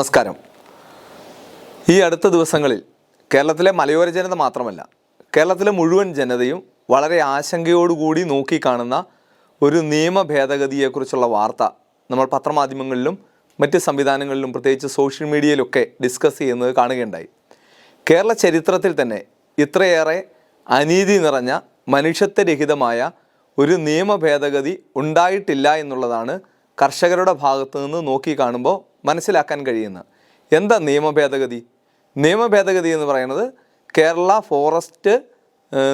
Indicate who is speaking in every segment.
Speaker 1: നമസ്കാരം. ഈ അടുത്ത ദിവസങ്ങളിൽ കേരളത്തിലെ മലയോര ജനത മാത്രമല്ല കേരളത്തിലെ മുഴുവൻ ജനതയും വളരെ ആശങ്കയോടുകൂടി നോക്കിക്കാണുന്ന ഒരു നിയമ ഭേദഗതിയെക്കുറിച്ചുള്ള വാർത്ത നമ്മൾ പത്രമാധ്യമങ്ങളിലും മറ്റ് സംവിധാനങ്ങളിലും പ്രത്യേകിച്ച് സോഷ്യൽ മീഡിയയിലൊക്കെ ഡിസ്കസ് ചെയ്യുന്നത് കാണുകയുണ്ടായി. കേരള ചരിത്രത്തിൽ തന്നെ ഇത്രയേറെ അനീതി നിറഞ്ഞ മനുഷ്യത്വരഹിതമായ ഒരു നിയമ ഭേദഗതി ഉണ്ടായിട്ടില്ല എന്നുള്ളതാണ് കർഷകരുടെ ഭാഗത്തു നിന്ന് നോക്കി കാണുമ്പോൾ മനസ്സിലാക്കാൻ കഴിയുന്നത് എന്താ നിയമ ഭേദഗതി? നിയമ ഭേദഗതി എന്ന് പറയുന്നത് കേരള ഫോറസ്റ്റ്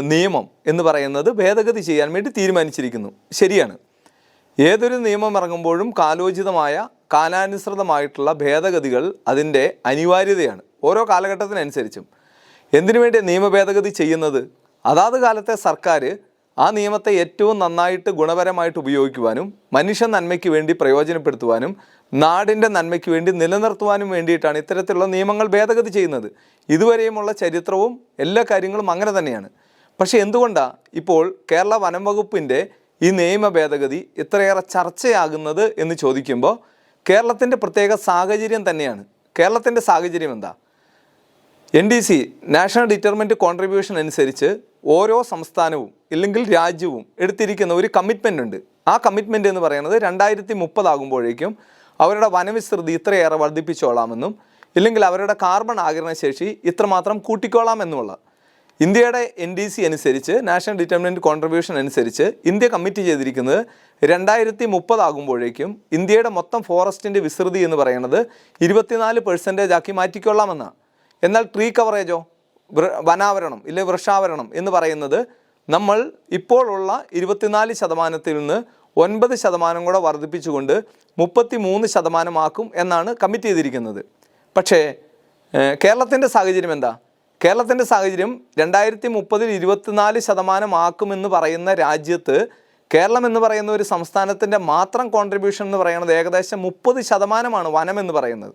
Speaker 1: നിയമം എന്ന് പറയുന്നത് ഭേദഗതി ചെയ്യാൻ വേണ്ടി തീരുമാനിച്ചിരിക്കുന്നു. ശരിയാണ്. ഏതൊരു നിയമം ഇറങ്ങുമ്പോഴും കാലോചിതമായ കാലാനുസൃതമായിട്ടുള്ള ഭേദഗതികൾ അതിന്റെ അനിവാര്യതയാണ്. ഓരോ കാലഘട്ടത്തിനനുസരിച്ചും. എന്തിനു വേണ്ടി നിയമ ഭേദഗതി ചെയ്യുന്നത്? അതാത് കാലത്തെ സർക്കാർ ആ നിയമത്തെ ഏറ്റവും നന്നായിട്ട് ഗുണപരമായിട്ട് ഉപയോഗിക്കുവാനും മനുഷ്യ നന്മയ്ക്ക് വേണ്ടി പ്രയോജനപ്പെടുത്തുവാനും നാടിന്റെ നന്മയ്ക്ക് വേണ്ടി നിലനിർത്തുവാനും വേണ്ടിയിട്ടാണ് ഇത്തരത്തിലുള്ള നിയമങ്ങൾ ഭേദഗതി ചെയ്യുന്നത്. ഇതുവരെയുമുള്ള ചരിത്രവും എല്ലാ കാര്യങ്ങളും അങ്ങനെ തന്നെയാണ്. പക്ഷേ എന്തുകൊണ്ടാണ് ഇപ്പോൾ കേരള വനം വകുപ്പിന്റെ ഈ നിയമ ഭേദഗതി ഇത്രയേറെ ചർച്ചയാകുന്നത് എന്ന് ചോദിക്കുമ്പോൾ കേരളത്തിന്റെ പ്രത്യേക സാഹചര്യം തന്നെയാണ്. കേരളത്തിന്റെ സാഹചര്യം എന്താ? N D C national determined contribution അനുസരിച്ച് ഓരോ സംസ്ഥാനവും ഇല്ലെങ്കിൽ രാജ്യവും എടുത്തിരിക്കുന്ന ഒരു കമ്മിറ്റ്മെന്റ് ഉണ്ട്. ആ കമ്മിറ്റ്മെന്റ് എന്ന് പറയുന്നത് രണ്ടായിരത്തി മുപ്പതാകുമ്പോഴേക്കും അവരുടെ വനവിസ്തൃതി ഇത്രയേറെ വർദ്ധിപ്പിച്ചോളാമെന്നും ഇല്ലെങ്കിൽ അവരുടെ കാർബൺ ആകിരണശേഷി ഇത്രമാത്രം കൂട്ടിക്കോളാമെന്നുമുള്ള ഇന്ത്യയുടെ എൻ ഡി സി അനുസരിച്ച് നാഷണൽ ഡിറ്റർമിനന്റ് കോൺട്രിബ്യൂഷൻ അനുസരിച്ച് ഇന്ത്യ കമ്മിറ്റ് ചെയ്തിരിക്കുന്നത് രണ്ടായിരത്തി മുപ്പതാകുമ്പോഴേക്കും ഇന്ത്യയുടെ മൊത്തം ഫോറസ്റ്റിന്റെ വിസ്തൃതി എന്ന് പറയുന്നത് ഇരുപത്തിനാല് പെർസെന്റേജ് ആക്കി മാറ്റിക്കൊള്ളാമെന്നാണ്. എന്നാൽ ട്രീ കവറേജോ വനാവരണം ഇല്ലെ വൃക്ഷാവരണം എന്ന് പറയുന്നത് നമ്മൾ ഇപ്പോഴുള്ള ഇരുപത്തിനാല് ശതമാനത്തിൽ നിന്ന് ഒൻപത് ശതമാനം കൂടെ വർദ്ധിപ്പിച്ചുകൊണ്ട് മുപ്പത്തി മൂന്ന് ശതമാനമാക്കും എന്നാണ് കമ്മിറ്റ് ചെയ്തിരിക്കുന്നത്. പക്ഷേ കേരളത്തിന്റെ സാഹചര്യം എന്താ? കേരളത്തിന്റെ സാഹചര്യം രണ്ടായിരത്തി മുപ്പതിൽ ഇരുപത്തിനാല് ശതമാനമാക്കുമെന്ന് പറയുന്ന രാജ്യത്ത് കേരളം എന്ന് പറയുന്ന ഒരു സംസ്ഥാനത്തിന്റെ മാത്രം കോൺട്രിബ്യൂഷൻ എന്ന് പറയുന്നത് ഏകദേശം മുപ്പത് ശതമാനമാണ് വനം എന്ന് പറയുന്നത്.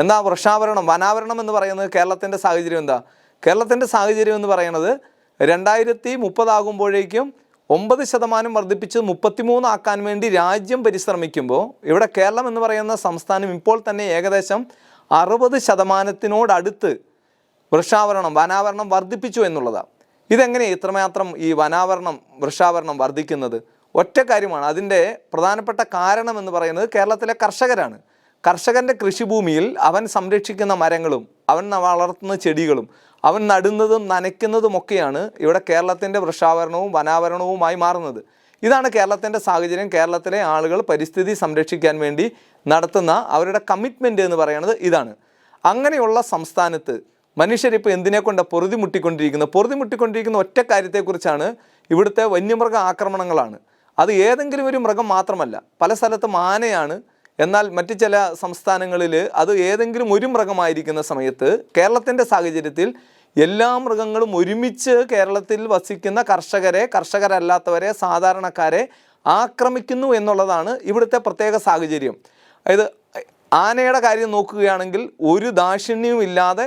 Speaker 1: എന്താ വൃക്ഷാവരണം? വനാവരണം എന്ന് പറയുന്നത് കേരളത്തിന്റെ സാഹചര്യം എന്താ? കേരളത്തിന്റെ സാഹചര്യം എന്ന് പറയുന്നത് രണ്ടായിരത്തി മുപ്പതാകുമ്പോഴേക്കും ഒമ്പത് ശതമാനം വർദ്ധിപ്പിച്ച് മുപ്പത്തിമൂന്ന് ആക്കാൻ വേണ്ടി രാജ്യം പരിശ്രമിക്കുമ്പോൾ ഇവിടെ കേരളം എന്ന് പറയുന്ന സംസ്ഥാനം ഇപ്പോൾ തന്നെ ഏകദേശം അറുപത് ശതമാനത്തിനോടടുത്ത് വൃക്ഷാവരണം വനാവരണം വർദ്ധിപ്പിച്ചു എന്നുള്ളതാണ്. ഇതെങ്ങനെ ഇത്രമാത്രം ഈ വനാവരണം വൃക്ഷാവരണം വർദ്ധിക്കുന്നത്? ഒറ്റ കാര്യമാണ്. അതിന്റെ പ്രധാനപ്പെട്ട കാരണം എന്ന് പറയുന്നത് കേരളത്തിലെ കർഷകരാണ്. കർഷകന്റെ കൃഷിഭൂമിയിൽ അവൻ സംരക്ഷിക്കുന്ന മരങ്ങളും അവൻ വളർത്തുന്ന ചെടികളും അവൻ നടുന്നതും നനയ്ക്കുന്നതുമൊക്കെയാണ് ഇവിടെ കേരളത്തിന്റെ വൃക്ഷാവരണവും വനാവരണവുമായി മാറുന്നത്. ഇതാണ് കേരളത്തിന്റെ സാഹചര്യം. കേരളത്തിലെ ആളുകൾ പരിസ്ഥിതി സംരക്ഷിക്കാൻ വേണ്ടി നടത്തുന്ന അവരുടെ കമ്മിറ്റ്മെന്റ് എന്ന് പറയുന്നത് ഇതാണ്. അങ്ങനെയുള്ള സംസ്ഥാനത്ത് മനുഷ്യരിപ്പോൾ എന്തിനെ കൊണ്ട് പൊറുതി മുട്ടിക്കൊണ്ടിരിക്കുന്നത് പൊറുതി മുട്ടിക്കൊണ്ടിരിക്കുന്ന ഒറ്റ കാര്യത്തെക്കുറിച്ചാണ് ഇവിടുത്തെ വന്യമൃഗ ആക്രമണങ്ങളാണ്. അത് ഏതെങ്കിലും ഒരു മൃഗം മാത്രമല്ല പല സ്ഥലത്തും ആനയാണ് എന്നാൽ മറ്റ് ചില സംസ്ഥാനങ്ങളിൽ അത് ഏതെങ്കിലും ഒരു മൃഗമായിരിക്കുന്ന സമയത്ത് കേരളത്തിന്റെ സാഹചര്യത്തിൽ എല്ലാ മൃഗങ്ങളും ഒരുമിച്ച് കേരളത്തിൽ വസിക്കുന്ന കർഷകരെ കർഷകരല്ലാത്തവരെ സാധാരണക്കാരെ ആക്രമിക്കുന്നു എന്നുള്ളതാണ് ഇവിടുത്തെ പ്രത്യേക സാഹചര്യം. അതായത് ആനയുടെ കാര്യം നോക്കുകയാണെങ്കിൽ ഒരു ദാക്ഷിണ്യവും ഇല്ലാതെ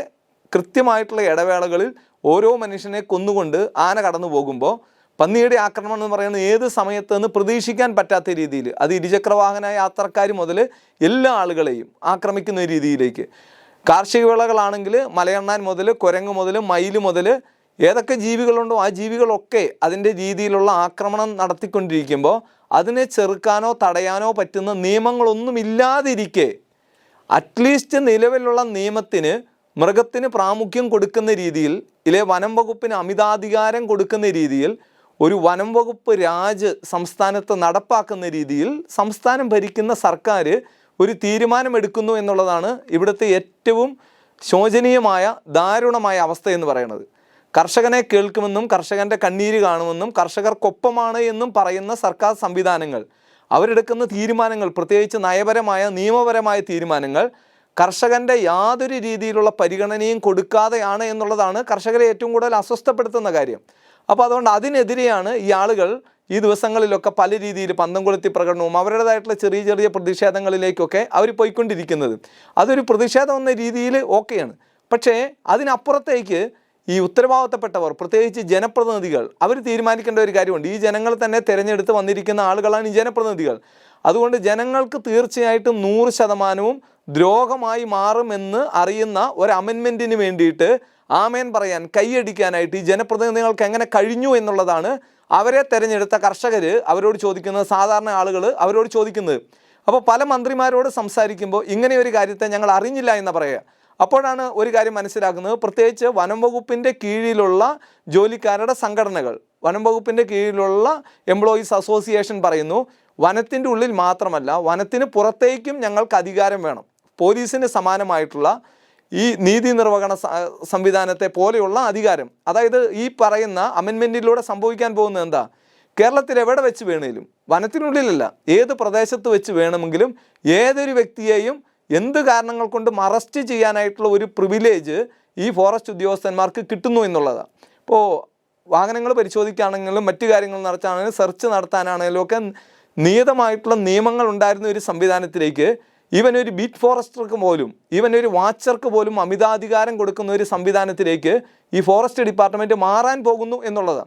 Speaker 1: കൃത്യമായിട്ടുള്ള ഇടവേളകളിൽ ഓരോ മനുഷ്യനെ കൊന്നുകൊണ്ട് ആന കടന്നു പോകുമ്പോൾ പന്നിയുടെ ആക്രമണം എന്ന് പറയുന്നത് ഏത് സമയത്തെന്ന് പ്രതീക്ഷിക്കാൻ പറ്റാത്ത രീതിയിൽ അത് ഇരുചക്രവാഹന യാത്രക്കാർ മുതൽ എല്ലാ ആളുകളെയും ആക്രമിക്കുന്ന രീതിയിലേക്ക്. കാർഷിക വിളകളാണെങ്കിൽ മലയണ്ണാൻ മുതൽ കുരങ്ങ് മുതൽ മയിൽ മുതൽ ഏതൊക്കെ ജീവികളുണ്ടോ ആ ജീവികളൊക്കെ അതിന്റെ രീതിയിലുള്ള ആക്രമണം നടത്തിക്കൊണ്ടിരിക്കുമ്പോൾ അതിനെ ചെറുക്കാനോ തടയാനോ പറ്റുന്ന നിയമങ്ങളൊന്നുമില്ലാതിരിക്കെ അറ്റ്ലീസ്റ്റ് നിലവിലുള്ള നിയമത്തിന് മൃഗത്തിന് പ്രാമുഖ്യം കൊടുക്കുന്ന രീതിയിൽ ഇല്ലെ വനം വകുപ്പിന് അമിതാധികാരം കൊടുക്കുന്ന രീതിയിൽ ഒരു വനം വകുപ്പ് രാജ് സംസ്ഥാനത്ത് നടപ്പാക്കുന്ന രീതിയിൽ സംസ്ഥാനം ഭരിക്കുന്ന സർക്കാർ ഒരു തീരുമാനമെടുക്കുന്നു എന്നുള്ളതാണ് ഇവിടുത്തെ ഏറ്റവും ശോചനീയമായ ദാരുണമായ അവസ്ഥ എന്ന് പറയുന്നത്. കർഷകനെ കേൾക്കുമെന്നും കർഷകന്റെ കണ്ണീര് കാണുമെന്നും കർഷകർക്കൊപ്പമാണ് എന്നും പറയുന്ന സർക്കാർ സംവിധാനങ്ങൾ അവരെടുക്കുന്ന തീരുമാനങ്ങൾ പ്രത്യേകിച്ച് നയപരമായ നിയമപരമായ തീരുമാനങ്ങൾ കർഷകന്റെ യാതൊരു രീതിയിലുള്ള പരിഗണനയും കൊടുക്കാതെയാണ് എന്നുള്ളതാണ് കർഷകരെ ഏറ്റവും കൂടുതൽ അസ്വസ്ഥപ്പെടുത്തുന്ന കാര്യം. അപ്പോൾ അതുകൊണ്ട് അതിനെതിരെയാണ് ഈ ആളുകൾ ഈ ദിവസങ്ങളിലൊക്കെ പല രീതിയിൽ പന്തം കൊളുത്തി പ്രകടനവും അവരുടേതായിട്ടുള്ള ചെറിയ ചെറിയ പ്രതിഷേധങ്ങളിലേക്കൊക്കെ അവർ പോയിക്കൊണ്ടിരിക്കുന്നത്. അതൊരു പ്രതിഷേധം എന്ന രീതിയിൽ ഓക്കെയാണ്. പക്ഷേ അതിനപ്പുറത്തേക്ക് ഈ ഉത്തരവാദിത്തപ്പെട്ടവർ പ്രത്യേകിച്ച് ജനപ്രതിനിധികൾ അവർ തീരുമാനിക്കേണ്ട ഒരു കാര്യമുണ്ട്. ഈ ജനങ്ങൾ തന്നെ തിരഞ്ഞെടുത്ത് വന്നിരിക്കുന്ന ആളുകളാണ് ഈ ജനപ്രതിനിധികൾ. അതുകൊണ്ട് ജനങ്ങൾക്ക് തീർച്ചയായിട്ടും നൂറ് ശതമാനവും ദ്രോഹമായി മാറുമെന്ന് അറിയുന്ന ഒരു അമെൻമെന്റിന് വേണ്ടിയിട്ട് ആമേൻ പറയാൻ കൈയടിക്കാനായിട്ട് ഈ ജനപ്രതിനിധികൾക്ക് എങ്ങനെ കഴിഞ്ഞു എന്നുള്ളതാണ് അവരെ തിരഞ്ഞെടുത്ത കർഷകർ അവരോട് ചോദിക്കുന്നത് സാധാരണ ആളുകൾ അവരോട് ചോദിക്കുന്നത്. അപ്പോൾ പല മന്ത്രിമാരോട് സംസാരിക്കുമ്പോൾ ഇങ്ങനെ ഒരു കാര്യത്തെ ഞങ്ങൾ അറിഞ്ഞില്ല എന്ന് പറയുക. അപ്പോഴാണ് ഒരു കാര്യം മനസ്സിലാക്കുന്നത് പ്രത്യേകിച്ച് വനം വകുപ്പിന്റെ കീഴിലുള്ള ജോലിക്കാരുടെ സംഘടനകൾ വനം വകുപ്പിന്റെ കീഴിലുള്ള എംപ്ലോയീസ് അസോസിയേഷൻ പറയുന്നു വനത്തിന്റെ ഉള്ളിൽ മാത്രമല്ല വനത്തിന് പുറത്തേക്കും ഞങ്ങൾക്ക് അധികാരം വേണം. പോലീസിന് സമാനമായിട്ടുള്ള ഈ നീതി നിർവഹണ സംവിധാനത്തെ പോലെയുള്ള അധികാരം. അതായത് ഈ പറയുന്ന അമെൻമെന്റിലൂടെ സംഭവിക്കാൻ പോകുന്നത് എന്താ? കേരളത്തിൽ എവിടെ വെച്ച് വേണേലും വനത്തിനുള്ളിലല്ല ഏത് പ്രദേശത്ത് വെച്ച് വേണമെങ്കിലും ഏതൊരു വ്യക്തിയെയും എന്ത് കാരണങ്ങൾ കൊണ്ടും അറസ്റ്റ് ചെയ്യാനായിട്ടുള്ള ഒരു പ്രിവിലേജ് ഈ ഫോറസ്റ്റ് ഉദ്യോഗസ്ഥന്മാർക്ക് കിട്ടുന്നു എന്നുള്ളതാണ് ഇപ്പോൾ വാഹനങ്ങൾ പരിശോധിക്കുകയാണെങ്കിലും മറ്റു കാര്യങ്ങൾ നടത്താണെങ്കിലും സെർച്ച് നടത്താനാണെങ്കിലും ഒക്കെ നിയതമായിട്ടുള്ള നിയമങ്ങൾ ഉണ്ടായിരുന്ന ഒരു സംവിധാനത്തിലേക്ക് ഒരു ബീറ്റ് ഫോറസ്റ്റർക്ക് പോലും ഒരു വാച്ചർക്ക് പോലും അമിതാധികാരം കൊടുക്കുന്ന ഒരു സംവിധാനത്തിലേക്ക് ഈ ഫോറസ്റ്റ് ഡിപ്പാർട്ട്മെന്റ് മാറാൻ പോകുന്നു എന്നുള്ളത്.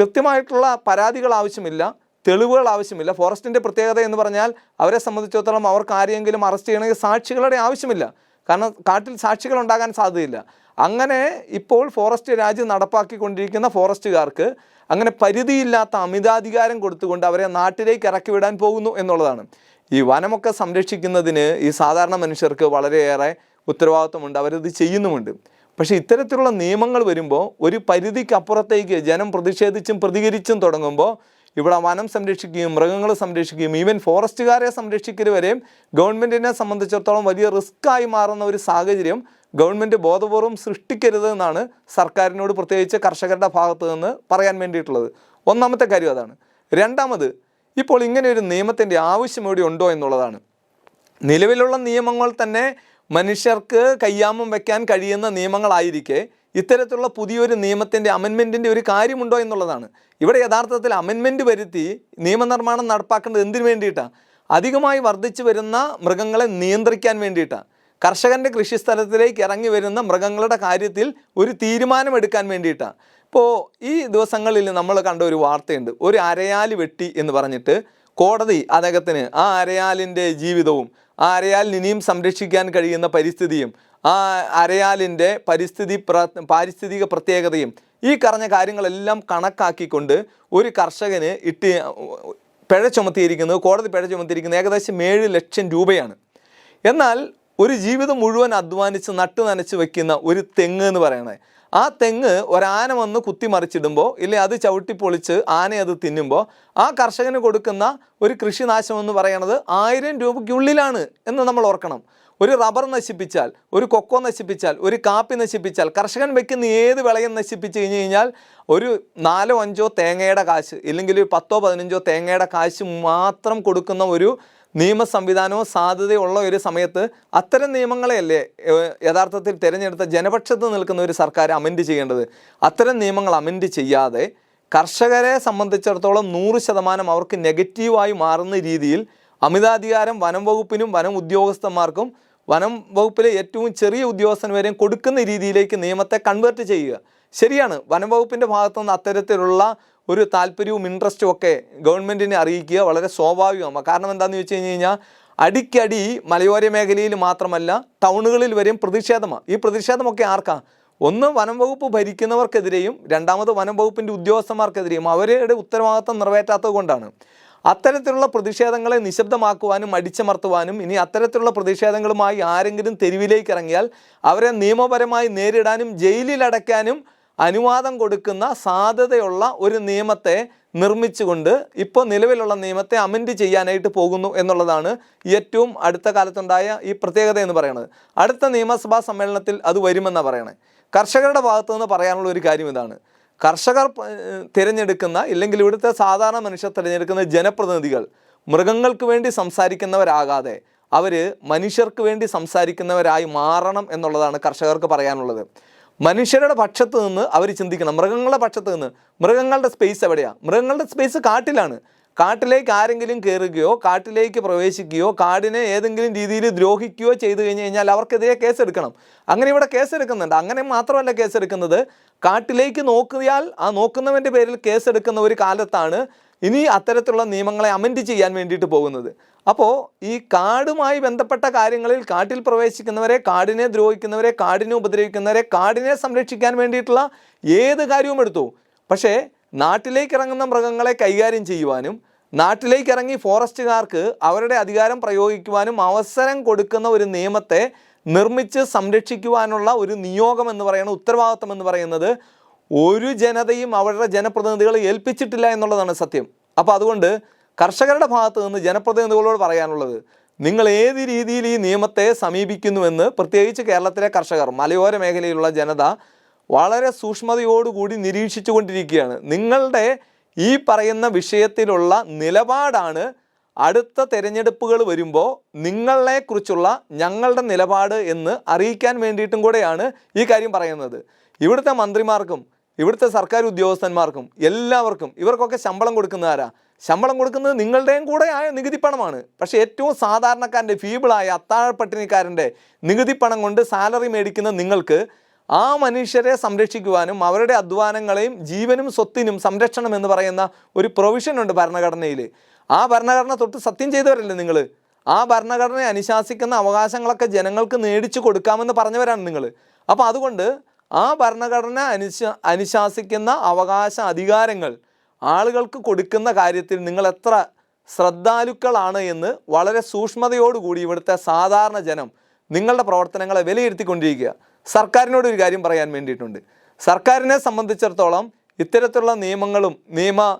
Speaker 1: കൃത്യമായിട്ടുള്ള പരാതികൾ ആവശ്യമില്ല തെളിവുകൾ ആവശ്യമില്ല. ഫോറസ്റ്റിന്റെ പ്രത്യേകത എന്ന് പറഞ്ഞാൽ അവരെ സംബന്ധിച്ചിടത്തോളം അവർക്ക് ആരെയെങ്കിലും അറസ്റ്റ് ചെയ്യണമെങ്കിൽ സാക്ഷികളുടെ ആവശ്യമില്ല. കാരണം കാട്ടിൽ സാക്ഷികൾ ഉണ്ടാകാൻ സാധ്യതയില്ല. അങ്ങനെ ഇപ്പോൾ ഫോറസ്റ്റ് രാജ്യം നടപ്പാക്കിക്കൊണ്ടിരിക്കുന്ന ഫോറസ്റ്റുകാർക്ക് അങ്ങനെ പരിധിയില്ലാത്ത അമിതാധികാരം കൊടുത്തുകൊണ്ട് അവരെ നാട്ടിലേക്ക് ഇറക്കി വിടാൻ പോകുന്നു എന്നുള്ളതാണ്. ഈ വനമൊക്കെ സംരക്ഷിക്കുന്നതിന് ഈ സാധാരണ മനുഷ്യർക്ക് വളരെയേറെ ഉത്തരവാദിത്വമുണ്ട്. അവരത് ചെയ്യുന്നുമുണ്ട്. പക്ഷേ ഇത്തരത്തിലുള്ള നിയമങ്ങൾ വരുമ്പോൾ ഒരു പരിധിക്കപ്പുറത്തേക്ക് ജനം പ്രതിഷേധിച്ചും പ്രതികരിച്ചും തുടങ്ങുമ്പോൾ ഇവിടെ വനം സംരക്ഷിക്കുകയും മൃഗങ്ങളെ സംരക്ഷിക്കുകയും ഈവൻ ഫോറസ്റ്റുകാരെ സംരക്ഷിക്കൽ വരെയും ഗവൺമെന്റിനെ സംബന്ധിച്ചിടത്തോളം വലിയ റിസ്ക്കായി മാറുന്ന ഒരു സാഹചര്യം ഗവൺമെന്റ് ബോധപൂർവം സൃഷ്ടിക്കരുത് എന്നാണ് സർക്കാരിനോട് പ്രത്യേകിച്ച് കർഷകരുടെ ഭാഗത്ത് നിന്ന് പറയാൻ വേണ്ടിയിട്ടുള്ളത്. ഒന്നാമത്തെ കാര്യം അതാണ്. രണ്ടാമത് ഇപ്പോൾ ഇങ്ങനെ ഒരു നിയമത്തിന്റെ ആവശ്യം ഇവിടെ ഉണ്ടോ എന്നുള്ളതാണ്. നിലവിലുള്ള നിയമങ്ങൾ തന്നെ മനുഷ്യർക്ക് കയ്യാമം വയ്ക്കാൻ കഴിയുന്ന നിയമങ്ങളായിരിക്കെ ഇത്തരത്തിലുള്ള പുതിയൊരു നിയമത്തിന്റെ അമെൻമെന്റിന്റെ ഒരു കാര്യമുണ്ടോ എന്നുള്ളതാണ്. ഇവിടെ യഥാർത്ഥത്തിൽ അമെൻമെന്റ് വരുത്തി നിയമനിർമ്മാണം നടപ്പാക്കേണ്ടത് എന്തിനു വേണ്ടിയിട്ടാണ് അധികമായി വർദ്ധിച്ചു വരുന്ന മൃഗങ്ങളെ നിയന്ത്രിക്കാൻ വേണ്ടിയിട്ടാണ് കർഷകന്റെ കൃഷിസ്ഥലത്തിലേക്ക് ഇറങ്ങി വരുന്ന മൃഗങ്ങളുടെ കാര്യത്തിൽ ഒരു തീരുമാനമെടുക്കാൻ വേണ്ടിയിട്ടാണ് ഇപ്പോൾ ഈ ദിവസങ്ങളിൽ നമ്മൾ കണ്ട ഒരു വാർത്തയുണ്ട്. ഒരു അരയാൽ വെട്ടി എന്ന് പറഞ്ഞിട്ട് കോടതി അദ്ദേഹത്തിന് ആ അരയാലിന്റെ ജീവിതവും ആ അരയാലിന് ഇനിയും സംരക്ഷിക്കാൻ കഴിയുന്ന പരിസ്ഥിതിയും ആ അരയാലിന്റെ പരിസ്ഥിതി പ്ര പാരിസ്ഥിതിക പ്രത്യേകതയും ഈ പറഞ്ഞ കാര്യങ്ങളെല്ലാം കണക്കാക്കിക്കൊണ്ട് ഒരു കർഷകന് ഇട്ട് പിഴ ചുമത്തിയിരിക്കുന്നത് കോടതി പിഴ ചുമത്തിയിരിക്കുന്നത് ഏകദേശം ഏഴ് ലക്ഷം രൂപയാണ്. എന്നാൽ ഒരു ജീവിതം മുഴുവൻ അധ്വാനിച്ച് നട്ടു നനച്ച് വെക്കുന്ന ഒരു തെങ്ങ് എന്ന് പറയണത് ആ തെങ്ങ് ഒരാന വന്ന് കുത്തിമറിച്ചിടുമ്പോൾ ഇല്ലേ അത് ചവിട്ടി പൊളിച്ച് ആന അത് തിന്നുമ്പോൾ ആ കർഷകന് കൊടുക്കുന്ന ഒരു കൃഷിനാശം എന്ന് പറയണത് ആയിരം രൂപയ്ക്കുള്ളിലാണ് എന്ന് നമ്മൾ ഓർക്കണം. ഒരു റബ്ബർ നശിപ്പിച്ചാൽ ഒരു കൊക്കോ നശിപ്പിച്ചാൽ ഒരു കാപ്പി നശിപ്പിച്ചാൽ കർഷകൻ വെക്കുന്ന ഏത് വിളയും നശിപ്പിച്ച് കഴിഞ്ഞ് കഴിഞ്ഞാൽ ഒരു നാലോ അഞ്ചോ തേങ്ങയുടെ കാശ് ഇല്ലെങ്കിൽ പത്തോ പതിനഞ്ചോ തേങ്ങയുടെ കാശ് മാത്രം കൊടുക്കുന്ന ഒരു നിയമ സംവിധാനവും സാധ്യതയുള്ള ഒരു സമയത്ത് അത്തരം നിയമങ്ങളെയല്ലേ യഥാർത്ഥത്തിൽ തിരഞ്ഞെടുത്ത ജനപക്ഷത്ത് നിൽക്കുന്ന ഒരു സർക്കാർ അമെൻഡ് ചെയ്യേണ്ടത്? അത്തരം നിയമങ്ങൾ അമെൻഡ് ചെയ്യാതെ കർഷകരെ സംബന്ധിച്ചിടത്തോളം നൂറ് ശതമാനം അവർക്ക് നെഗറ്റീവായി മാറുന്ന രീതിയിൽ അമിതാധികാരം വനം വകുപ്പിനും വനം ഉദ്യോഗസ്ഥന്മാർക്കും വനം വകുപ്പിലെ ഏറ്റവും ചെറിയ ഉദ്യോഗസ്ഥൻ വരെയും കൊടുക്കുന്ന രീതിയിലേക്ക് നിയമത്തെ കൺവേർട്ട് ചെയ്യുക. ശരിയാണ് വനം വകുപ്പിന്റെ ഭാഗത്തുനിന്ന് അത്തരത്തിലുള്ള ഒരു താല്പര്യവും ഇൻട്രസ്റ്റും ഒക്കെ ഗവൺമെന്റിനെ അറിയിക്കുക വളരെ സ്വാഭാവികമാണ്. കാരണം എന്താണെന്ന് വെച്ച് കഴിഞ്ഞ് കഴിഞ്ഞാൽ അടിക്കടി മലയോര മേഖലയിൽ മാത്രമല്ല ടൗണുകളിൽ വരെയും പ്രതിഷേധമാണ്. ഈ പ്രതിഷേധമൊക്കെ ആർക്കാണ് ഒന്ന് വനം വകുപ്പ് ഭരിക്കുന്നവർക്കെതിരെയും രണ്ടാമത് വനം വകുപ്പിന്റെ ഉദ്യോഗസ്ഥന്മാർക്കെതിരെയും അവരുടെ ഉത്തരവാദിത്തം നിറവേറ്റാത്തത് കൊണ്ടാണ്. അത്തരത്തിലുള്ള പ്രതിഷേധങ്ങളെ നിശബ്ദമാക്കുവാനും അടിച്ചമർത്തുവാനും ഇനി അത്തരത്തിലുള്ള പ്രതിഷേധങ്ങളുമായി ആരെങ്കിലും തെരുവിലേക്ക് ഇറങ്ങിയാൽ അവരെ നിയമപരമായി നേരിടാനും ജയിലിൽ അടയ്ക്കാനും അനുവാദം കൊടുക്കുന്ന സാധ്യതയുള്ള ഒരു നിയമത്തെ നിർമ്മിച്ചുകൊണ്ട് ഇപ്പോൾ നിലവിലുള്ള നിയമത്തെ അമെൻഡ് ചെയ്യാനായിട്ട് പോകുന്നു എന്നുള്ളതാണ് ഏറ്റവും അടുത്ത കാലത്തുണ്ടായ ഈ പ്രത്യേകത എന്ന് പറയുന്നത്. അടുത്ത നിയമസഭാ സമ്മേളനത്തിൽ അത് വരുമെന്നാണ് പറയണത് കർഷകരുടെ ഭാഗത്തു നിന്ന് പറയാനുള്ള ഒരു കാര്യം ഇതാണ്. കർഷകർ തിരഞ്ഞെടുക്കുന്ന ഇല്ലെങ്കിൽ ഇവിടുത്തെ സാധാരണ മനുഷ്യർ തിരഞ്ഞെടുക്കുന്ന ജനപ്രതിനിധികൾ മൃഗങ്ങൾക്ക് വേണ്ടി സംസാരിക്കുന്നവരാകാതെ അവർ മനുഷ്യർക്ക് വേണ്ടി സംസാരിക്കുന്നവരായി മാറണം എന്നുള്ളതാണ് കർഷകർക്ക് പറയാനുള്ളത്. മനുഷ്യരുടെ പക്ഷത്ത് നിന്ന് അവർ ചിന്തിക്കണം. മൃഗങ്ങളുടെ പക്ഷത്ത് നിന്ന്. മൃഗങ്ങളുടെ സ്പേസ് എവിടെയാണ് മൃഗങ്ങളുടെ സ്പേസ് കാട്ടിലാണ്. കാട്ടിലേക്ക് ആരെങ്കിലും കയറുകയോ കാട്ടിലേക്ക് പ്രവേശിക്കുകയോ കാടിനെ ഏതെങ്കിലും രീതിയിൽ ദ്രോഹിക്കുകയോ ചെയ്തു കഴിഞ്ഞു കഴിഞ്ഞാൽ അവർക്കെതിരെ കേസെടുക്കണം. അങ്ങനെ ഇവിടെ കേസെടുക്കുന്നുണ്ട്. അങ്ങനെ മാത്രമല്ല കേസെടുക്കുന്നത്. കാട്ടിലേക്ക് നോക്കിയാൽ ആ നോക്കുന്നവന്റെ പേരിൽ കേസെടുക്കുന്ന ഒരു കാലത്താണ് ഇനി അത്തരത്തിലുള്ള നിയമങ്ങളെ അമെൻഡ് ചെയ്യാൻ വേണ്ടിയിട്ട് പോകുന്നത്. അപ്പോൾ ഈ കാടുമായി ബന്ധപ്പെട്ട കാര്യങ്ങളിൽ കാട്ടിൽ പ്രവേശിക്കുന്നവരെ കാടിനെ ദ്രോഹിക്കുന്നവരെ കാടിനെ ഉപദ്രവിക്കുന്നവരെ കാടിനെ സംരക്ഷിക്കാൻ വേണ്ടിയിട്ടുള്ള ഏത് കാര്യവും എടുത്തു. പക്ഷേ നാട്ടിലേക്ക് ഇറങ്ങുന്ന മൃഗങ്ങളെ കൈകാര്യം ചെയ്യുവാനും നാട്ടിലേക്ക് ഇറങ്ങി ഫോറസ്റ്റുകാർക്ക് അവരുടെ അധികാരം പ്രയോഗിക്കുവാനും അവസരം കൊടുക്കുന്ന ഒരു നിയമത്തെ നിർമ്മിച്ച് സംരക്ഷിക്കുവാനുള്ള ഒരു നിയോഗം എന്ന് പറയുന്ന ഉത്തരവാദിത്വം എന്ന് പറയുന്നത് ഒരു ജനതയും അവരുടെ ജനപ്രതിനിധികളെ ഏൽപ്പിച്ചിട്ടില്ല എന്നുള്ളതാണ് സത്യം. അപ്പോൾ അതുകൊണ്ട് കർഷകരുടെ ഭാഗത്ത് നിന്ന് ജനപ്രതിനിധികളോട് പറയാനുള്ളത് നിങ്ങൾ ഏത് രീതിയിൽ ഈ നിയമത്തെ സമീപിക്കുന്നുവെന്ന് പ്രത്യേകിച്ച് കേരളത്തിലെ കർഷകർ മലയോര മേഖലയിലുള്ള ജനത വളരെ സൂക്ഷ്മതയോടുകൂടി നിരീക്ഷിച്ചു കൊണ്ടിരിക്കുകയാണ് നിങ്ങളുടെ ഈ പറയുന്ന വിഷയത്തിലുള്ള നിലപാടാണ് അടുത്ത തിരഞ്ഞെടുപ്പുകൾ വരുമ്പോൾ നിങ്ങളെക്കുറിച്ചുള്ള ഞങ്ങളുടെ നിലപാട് എന്ന് അറിയിക്കാൻ വേണ്ടിയിട്ടും കൂടെയാണ് ഈ കാര്യം പറയുന്നത്. ഇവിടുത്തെ മന്ത്രിമാർക്കും ഇവിടുത്തെ സർക്കാർ ഉദ്യോഗസ്ഥന്മാർക്കും എല്ലാവർക്കും ഇവർക്കൊക്കെ ശമ്പളം കൊടുക്കുന്ന ആരാ? ശമ്പളം കൊടുക്കുന്നത് നിങ്ങളുടെയും കൂടെ ആയ നികുതി പണമാണ്. പക്ഷേ ഏറ്റവും സാധാരണക്കാരന്റെ ഫീബിളായ അത്താഴപ്പട്ടിണിക്കാരന്റെ നികുതി പണം കൊണ്ട് സാലറി മേടിക്കുന്ന നിങ്ങൾക്ക് ആ മനുഷ്യരെ സംരക്ഷിക്കുവാനും അവരുടെ അധ്വാനങ്ങളെയും ജീവനും സ്വത്തിനും സംരക്ഷണം എന്ന് പറയുന്ന ഒരു പ്രൊവിഷൻ ഉണ്ട് ഭരണഘടനയിൽ. ആ ഭരണഘടന തൊട്ട് സത്യം ചെയ്തവരല്ലേ നിങ്ങൾ ആ ഭരണഘടനയെ അനുശാസിക്കുന്ന അവകാശങ്ങളൊക്കെ ജനങ്ങൾക്ക് മേടിച്ചു കൊടുക്കാമെന്ന് പറഞ്ഞവരാണ് നിങ്ങൾ അപ്പോൾ അതുകൊണ്ട് ആ ഭരണഘടന അനുശ അനുശാസിക്കുന്ന അവകാശ അധികാരങ്ങൾ ആളുകൾക്ക് കൊടുക്കുന്ന കാര്യത്തിൽ നിങ്ങൾ എത്ര ശ്രദ്ധാലുക്കളാണ് എന്ന് വളരെ സൂക്ഷ്മതയോടുകൂടി ഇവിടുത്തെ സാധാരണ ജനം നിങ്ങളുടെ പ്രവർത്തനങ്ങളെ വിലയിരുത്തിക്കൊണ്ടിരിക്കുക. സർക്കാരിനോട് ഒരു കാര്യം പറയാൻ വേണ്ടിയിട്ടുണ്ട്. സർക്കാരിനെ സംബന്ധിച്ചിടത്തോളം ഇത്തരത്തിലുള്ള നിയമങ്ങളും നിയമ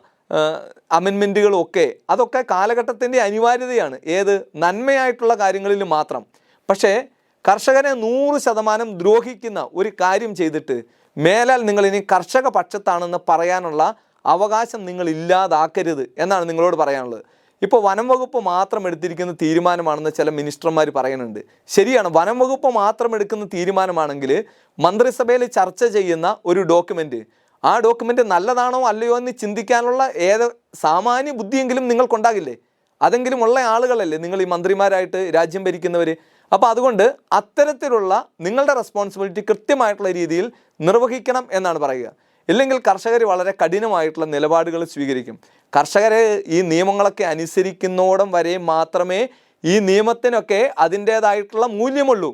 Speaker 1: അമെൻമെന്റുകളും ഒക്കെ അതൊക്കെ കാലഘട്ടത്തിന്റെ അനിവാര്യതയാണ്. ഏത് നന്മയായിട്ടുള്ള കാര്യങ്ങളിൽ മാത്രം. പക്ഷേ കർഷകനെ നൂറ് ശതമാനം ദ്രോഹിക്കുന്ന ഒരു കാര്യം ചെയ്തിട്ട് മേലാൽ നിങ്ങളിനി കർഷക പക്ഷത്താണെന്ന് പറയാനുള്ള അവകാശം നിങ്ങൾ ഇല്ലാതാക്കരുത് എന്നാണ് നിങ്ങളോട് പറയാനുള്ളത്. ഇപ്പോൾ വനം വകുപ്പ് മാത്രം എടുത്തിരിക്കുന്ന തീരുമാനമാണെന്ന് ചില മിനിസ്റ്റർമാർ പറയുന്നുണ്ട്. ശരിയാണ് വനം വകുപ്പ് മാത്രം എടുക്കുന്ന തീരുമാനമാണെങ്കിൽ മന്ത്രിസഭയിൽ ചർച്ച ചെയ്യുന്ന ഒരു ഡോക്യുമെന്റ് ആ ഡോക്യുമെന്റ് നല്ലതാണോ അല്ലയോ എന്ന് ചിന്തിക്കാനുള്ള ഏത് സാമാന്യ ബുദ്ധിയെങ്കിലും നിങ്ങൾക്കുണ്ടാകില്ലേ? അതെങ്കിലും ഉള്ള ആളുകളല്ലേ നിങ്ങൾ ഈ മന്ത്രിമാരായിട്ട് രാജ്യം ഭരിക്കുന്നവർ അപ്പോൾ അതുകൊണ്ട് അത്തരത്തിലുള്ള നിങ്ങളുടെ റെസ്പോൺസിബിലിറ്റി കൃത്യമായിട്ടുള്ള രീതിയിൽ നിർവഹിക്കണം എന്നാണ് പറയുക. ഇല്ലെങ്കിൽ കർഷകർ വളരെ കഠിനമായിട്ടുള്ള നിലപാടുകൾ സ്വീകരിക്കും. കർഷകരെ ഈ നിയമങ്ങളൊക്കെ അനുസരിക്കുന്നോടം വരെ മാത്രമേ ഈ നിയമത്തിനൊക്കെ അതിന്റേതായിട്ടുള്ള മൂല്യമുള്ളൂ.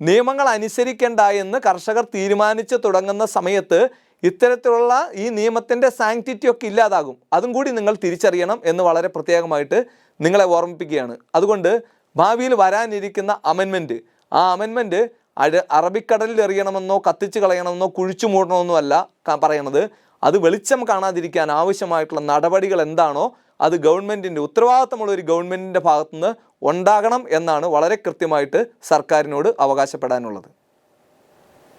Speaker 1: നിയമങ്ങൾ അനുസരിക്കേണ്ട എന്ന് കർഷകർ തീരുമാനിച്ച് തുടങ്ങുന്ന സമയത്ത് ഇത്തരത്തിലുള്ള ഈ നിയമത്തിന്റെ സാങ്ക്ടിറ്റി ഒക്കെ ഇല്ലാതാകും. അതും കൂടി നിങ്ങൾ തിരിച്ചറിയണം എന്ന് വളരെ പ്രത്യേകമായിട്ട് നിങ്ങളെ ഓർമ്മിപ്പിക്കുകയാണ്. അതുകൊണ്ട് ഭാവിയിൽ വരാനിരിക്കുന്ന അമെൻമെന്റ് ആ അമെൻമെന്റ് അഴ അറബിക്കടലിൽ എറിയണമെന്നോ കത്തിച്ച് കളയണമെന്നോ കുഴിച്ചു മൂടണമെന്നോ അല്ല പറയണത് അത് വെളിച്ചം കാണാതിരിക്കാൻ ആവശ്യമായിട്ടുള്ള നടപടികൾ എന്താണോ അത് ഗവൺമെന്റിന്റെ ഉത്തരവാദിത്തമുള്ള ഒരു ഗവൺമെന്റിന്റെ ഭാഗത്തുനിന്ന് ഉണ്ടാകണം എന്നാണ് വളരെ കൃത്യമായിട്ട് സർക്കാരിനോട് അവകാശപ്പെടാനുള്ളത്.